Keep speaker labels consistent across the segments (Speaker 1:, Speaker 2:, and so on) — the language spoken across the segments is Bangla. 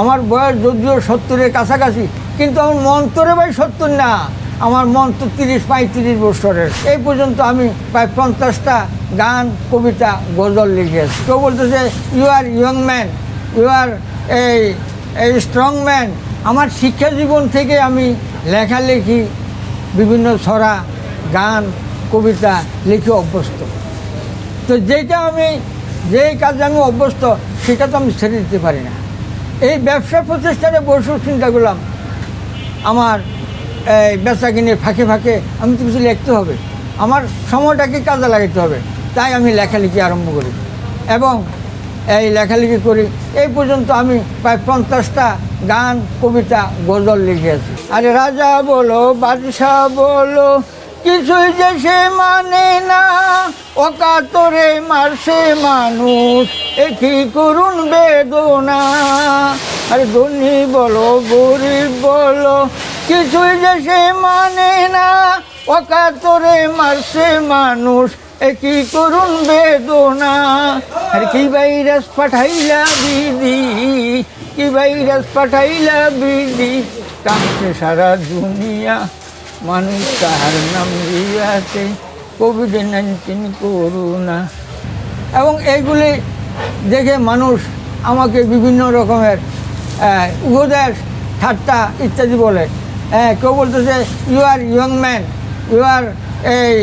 Speaker 1: আমার বয়স যদিও সত্তরের কাছাকাছি, কিন্তু আমার মন্তরে ভাই সত্তর না। আমার মন তো তিরিশ পঁয়ত্রিশ বছরের। এই পর্যন্ত আমি প্রায় পঞ্চাশটা গান, কবিতা, গজল লিখেছি। কেউ বলতেছে you are young man you are এই এই স্ট্রং ম্যান আমার শিক্ষা জীবন থেকে আমি লেখালেখি, বিভিন্ন ছড়া, গান, কবিতা লিখে অভ্যস্ত। তো যেটা আমি, যেই কাজে আমি অভ্যস্ত, সেটা তো আমি ছেড়ে দিতে পারি না। এই ব্যবসা প্রতিষ্ঠানে বসে চিন্তা করলাম, আমার এই বেচা কিনে ফাঁকে ফাঁকে আমি তো কিছু লিখতে হবে, আমার সময়টাকে কাজে লাগাতে হবে, তাই আমি লেখালেখি আরম্ভ করি। এবং এই লেখালেখি করি এই পর্যন্ত আমি প্রায় পঞ্চাশটা গান, কবিতা, গজল লিখেছি আরে রাজা বলো, বাদশাহ বলো, কিছুই যে সে মানে না, অকাতরে মারছে মানুষ, এ কি করুন বেদনা? আরে ধনী বলো গরিব বলো, কিছুই যে সে মানে না। অকাতরে মারছে মানুষ, একই করুন বেদনা। আর কি ভাইরাস পাঠাইলা বিধি, কি ভাইরাস পাঠাইলা বিধি? কাঁপছে সারা দুনিয়া, মানুষ তাহার নাম দিয়াছে কোভিড নাইন্টিন করুণা। এবং এইগুলি দেখে মানুষ আমাকে বিভিন্ন রকমের উপদেশ ঠাট্টা ইত্যাদি বলে। হ্যাঁ কেউ বলতেছে you are young man you are এই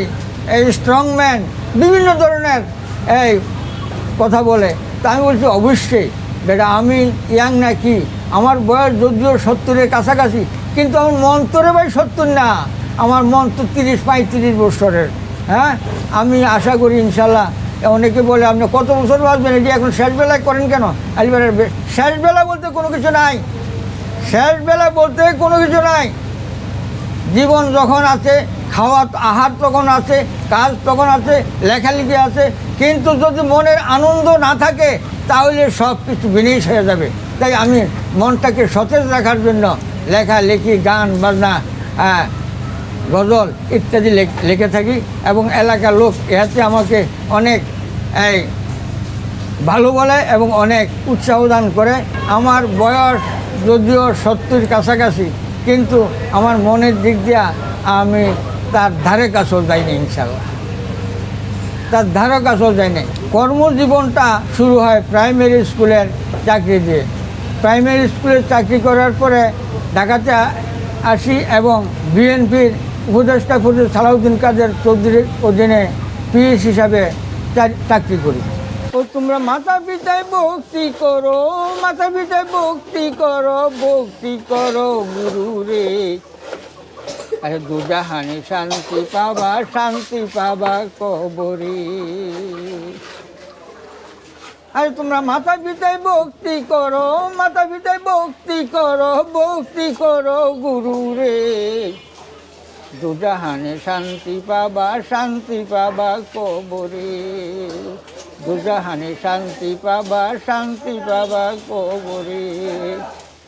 Speaker 1: এই স্ট্রং ম্যান বিভিন্ন ধরনের, এই, কথা বলে। তা আমি বলছি, অবশ্যই, বেটা, আমি ইয়াং নাকি আমার বয়স যদিও সত্তরের কাছাকাছি, কিন্তু আমার মন্তরে ভাই সত্তর না। আমার মন তো তিরিশ পঁয়ত্রিশ বছরের হ্যাঁ? আমি আশা করি ইনশাল্লাহ অনেকে বলে, আপনি কত বছর বাঁচবেন? এটি এখন শেষ বেলায় করেন কেন? আলিবারের শেষ বেলা বলতে কোনো কিছু নাই। শেষ বেলা বলতে কোনো কিছু নাই। জীবন যখন আছে, খাওয়া, আহার তখন আছে, কাজ তখন আছে, লেখালেখি আছে, কিন্তু যদি মনের আনন্দ না থাকে, তাহলে সব কিছু বিনিশ হয়ে যাবে। তাই আমি মনটাকে সতেজ রাখার জন্য লেখালেখি গান, বাজনা গজল ইত্যাদি লেখ- থাকি এবং এলাকার লোক এতে আমাকে অনেক, এই, ভালো বলে এবং অনেক উৎসাহ দান করে। আমার বয়স যদিও সত্তর কাছাকাছি, কিন্তু আমার মনের দিক দিয়া আমি তার ধারে কাছেও যাইনি ইনশাল্লাহ তার ধারে কাছেও যাইনি। কর্মজীবনটা শুরু হয় প্রাইমারি স্কুলের চাকরি দিয়ে। প্রাইমারি স্কুলের চাকরি করার পরে ঢাকাতে আসি এবং বিএনপির উপদেষ্টা ফজল সালাউদ্দিন কাদের চৌধুরীর অধীনে পিএস হিসাবে চাকরি করি। ও তোমরা মাতা পিতায় ভক্তি করো মাতা পিতায় ভক্তি করো ভক্তি করো গুরু রে। আরে দুজাহানি শান্তি পাবা শান্তি পাবা কবরে। আরে তোমরা মাতা পিতায় ভক্তি করো মাতা পিতায় ভক্তি করো ভক্তি করো গুরু রে। দুজাহানে শান্তি পাবা শান্তি পাবা কবরে। দুজাহানে শান্তি পাবা শান্তি পাবা কবরে।